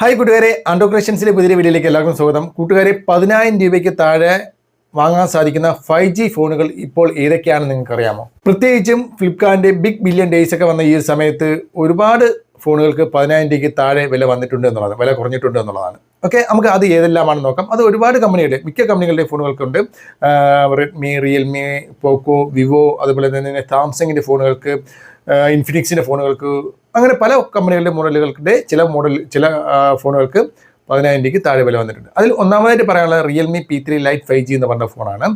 Hi കൂട്ടുകാരെ. ആൻഡോ പുതിയ വീഡിയോയിലേക്ക് എല്ലാവർക്കും സ്വാഗതം. കൂട്ടുകാരെ പതിനായിരം രൂപയ്ക്ക് താഴെ വാങ്ങാൻ സാധിക്കുന്ന ഫൈവ് ജി ഫോണുകൾ ഇപ്പോൾ ഏതൊക്കെയാണെന്ന് നിങ്ങൾക്കറിയാമോ? പ്രത്യേകിച്ചും ഫ്ലിപ്കാർട്ടിന്റെ ബിഗ് ബില്യൺ ഡേയ്സ് ഒക്കെ വന്ന ഈ സമയത്ത് ഒരുപാട് ഫോണുകൾക്ക് പതിനായിരം രൂപയ്ക്ക് താഴെ വില വന്നിട്ടുണ്ട് എന്നുള്ളതാണ്. വില കുറഞ്ഞിട്ടുണ്ട് എന്നുള്ളതാണ്. ഓക്കെ നമുക്ക് അത് ഏതെല്ലാമാണെന്ന് നോക്കാം. അത് ഒരുപാട് കമ്പനികളുടെ മിക്ക കമ്പനികളുടെ ഫോണുകൾക്കുണ്ട് റെഡ്മി റിയൽമി പോക്കോ വിവോ അതുപോലെ തന്നെ സാംസങ്ങിന്റെ ഫോണുകൾക്ക് ഇൻഫിനിക്സിന്റെ ഫോണുകൾക്ക് അങ്ങനെ പല കമ്പനികളുടെ മോഡലുകളുടെ ചില മോഡൽ ചില ഫോണുകൾക്ക് പതിനായിരം രൂപയ്ക്ക് താഴെ വില വന്നിട്ടുണ്ട്. അതിൽ ഒന്നാമതായിട്ട് പറയാനുള്ള Realme P three lite five G എന്ന് പറഞ്ഞ ഫോണാണ്.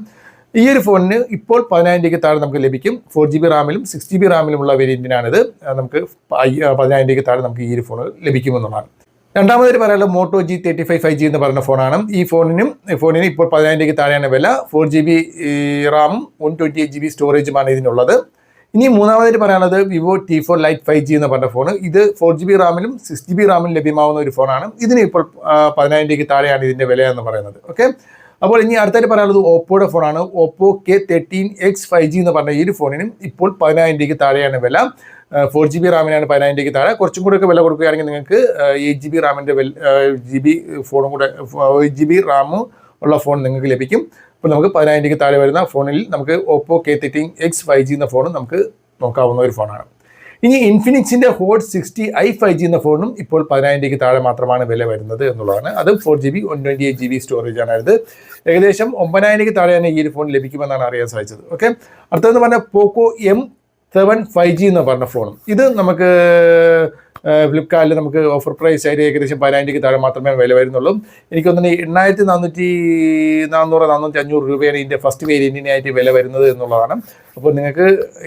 ഈ ഒരു ഫോണിന് ഇപ്പോൾ പതിനായിരം രൂപയ്ക്ക് താഴെ നമുക്ക് ലഭിക്കും. ഫോർ ജി ബി റാമിലും സിക്സ് ജി ബി റാമിലുമുള്ള വേരിയന്റിനാണിത് നമുക്ക് പതിനായിരം രൂപയ്ക്ക് താഴെ നമുക്ക് ഈ ഒരു ഫോൺ ലഭിക്കുമെന്നുള്ളതാണ്. രണ്ടാമതായിട്ട് പറയാനുള്ള Moto G thirty five five G എന്ന് പറഞ്ഞ ഫോണാണ്. ഈ ഫോണിനും ഫോണിന് ഇപ്പോൾ പതിനായിരം രൂപയ്ക്ക് താഴെയാണ് വില. ഫോർ ജി ബി റാമും one twenty eight G B സ്റ്റോറേജുമാണ് ഇതിനുള്ളത്. ഇനി മൂന്നാമതായിട്ട് പറയാനുള്ളത് Vivo T four lite five G എന്ന് പറഞ്ഞ ഫോൺ ഇത് ഫോർ ജി ബി റാമിലും സിക്സ് ജി ബി റാമിലും ലഭ്യമാവുന്ന ഒരു ഫോണാണ് ഇതിന് ഇപ്പോൾ പതിനായിരം രൂപയ്ക്ക് താഴെയാണ് ഇതിന്റെ വില എന്ന് പറയുന്നത്. ഓക്കെ അപ്പോൾ ഇനി അടുത്തായിട്ട് പറയാനുള്ളത് ഓപ്പോയുടെ ഫോണാണ് Oppo K thirteen X five G എന്ന് പറഞ്ഞ ഈ ഒരു ഫോണിനും ഇപ്പോൾ പതിനായിരം രൂപയ്ക്ക് താഴെയാണ് വില. ഫോർ ജി ബി റാമിനാണ് പതിനായിരം രൂപയ്ക്ക് താഴെ. കുറച്ചും ഒക്കെ വില കൊടുക്കുകയാണെങ്കിൽ നിങ്ങൾക്ക് എയ്റ്റ് ജി ബി റാമിന്റെ ജി ബി ഫോണും കൂടെ എയ്റ്റ് ജി ബി റാമും ഉള്ള ഫോൺ നിങ്ങൾക്ക് ലഭിക്കും. അപ്പോൾ നമുക്ക് പതിനായിരം രൂപയ്ക്ക് താഴെ വരുന്ന ഫോണിൽ നമുക്ക് Oppo K thirteen X five G എന്ന ഫോണും നമുക്ക് നോക്കാവുന്ന ഒരു ഫോണാണ് ഇനി ഇൻഫിനിക്സിന്റെ hot sixty I five G എന്ന ഫോണും ഇപ്പോൾ പതിനായിരം രൂപയ്ക്ക് താഴെ മാത്രമാണ് വില വരുന്നത് എന്നുള്ളതാണ്. അതും four G B one twenty eight G B storage ആണ്. ഇത് ഏകദേശം ഒമ്പതിനായിരം രൂപയ്ക്ക് തന്നെ ഈ ഒരു ഫോൺ ലഭിക്കുമെന്നാണ് അറിയാൻ സാധിച്ചത്. ഓക്കെ അടുത്തതെന്ന് പറഞ്ഞാൽ Poco M seven five G എന്ന് പറഞ്ഞ ഫോണും ഇത് നമുക്ക് ഫ്ലിപ്കാർട്ടിൽ നമുക്ക് ഓഫർ പ്രൈസ് ആയിട്ട് ഏകദേശം പതിനായിരം രൂപയ്ക്ക് താഴെ മാത്രമേ വില വരുന്നുള്ളൂ. എനിക്ക് തോന്നുന്നു എണ്ണായിരത്തി നാനൂറ്റി നാനൂറ് നാനൂറ്റി അഞ്ഞൂറ് രൂപയാണ് ഇതിന്റെ ഫസ്റ്റ് വേരിയന്റിനായിട്ട് വില വരുന്നത് എന്നുള്ളതാണ്. അപ്പോൾ നിങ്ങൾക്ക്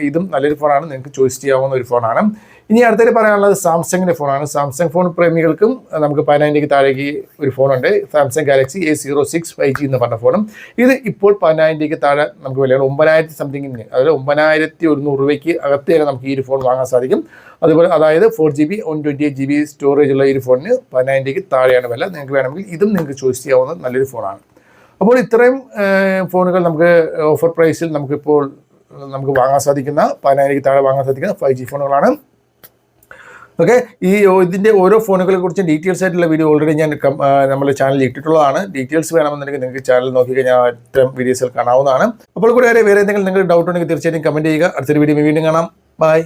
ഇതും നല്ലൊരു ഫോണാണ്. നിങ്ങൾക്ക് ചോയ്സ് ചെയ്യാവുന്ന ഒരു ഫോണാണ്. ഇനി അടുത്തത് പറയാനുള്ളത് സാംസങ്ങിന്റെ ഫോണാണ്. സാംസങ് ഫോൺ പ്രേമികൾക്കും നമുക്ക് പതിനായിരം രൂപയ്ക്ക് താഴേക്ക് ഒരു ഫോണുണ്ട്. Samsung Galaxy A zero six five G എന്ന് പറഞ്ഞ ഫോണും. ഇത് ഇപ്പോൾ പതിനായിരം രൂപയ്ക്ക് താഴെ നമുക്ക് വിലയാണ്. ഒമ്പതിനായിരത്തി സംതിങ്ങിന് അതായത് ഒമ്പതിനായിരത്തി ഒരുന്നൂറ് രൂപയ്ക്ക് അകത്ത് തന്നെ നമുക്ക് ഈ ഒരു ഫോൺ വാങ്ങാൻ സാധിക്കും. അതുപോലെ അതായത് four G B one twenty G B storage ഉള്ള ഒരു ഫോണിന് പതിനായിരം താഴെയാണ് വില. നിങ്ങൾക്ക് വേണമെങ്കിൽ ഇതും നിങ്ങൾക്ക് ചോയ്സ് ചെയ്യാവുന്ന നല്ലൊരു ഫോണാണ് അപ്പോൾ ഇത്രയും ഫോണുകൾ നമുക്ക് ഓഫർ പ്രൈസിൽ നമുക്കിപ്പോൾ നമുക്ക് വാങ്ങാൻ സാധിക്കുന്ന പതിനായിരം രൂപയ്ക്ക് താഴെ വാങ്ങാൻ സാധിക്കുന്ന ഫൈവ് ജി ഫോണുകളാണ് ഓക്കെ ഈ ഇതിന്റെ ഓരോ ഫോണുകളെ കുറിച്ച് ഡീറ്റെയിൽസ് ആയിട്ടുള്ള വീഡിയോ ഓൾറെഡി ഞാൻ നമ്മുടെ ചാനലിൽ ഇട്ടിട്ടുള്ളതാണ്. ഡീറ്റെയിൽസ് വേണമെന്നുണ്ടെങ്കിൽ നിങ്ങൾക്ക് ചാനൽ നോക്കി കഴിഞ്ഞാൽ അത്തരം വീഡിയോസിൽ കാണാവുന്നതാണ്. അപ്പോൾ കൂടെ വേറെ എന്തെങ്കിലും നിങ്ങൾക്ക് ഡൗട്ട് ഉണ്ടെങ്കിൽ തീർച്ചയായിട്ടും കമന്റ് ചെയ്യുക. അടുത്തൊരു വീഡിയോ വീണ്ടും കാണാം. ബൈ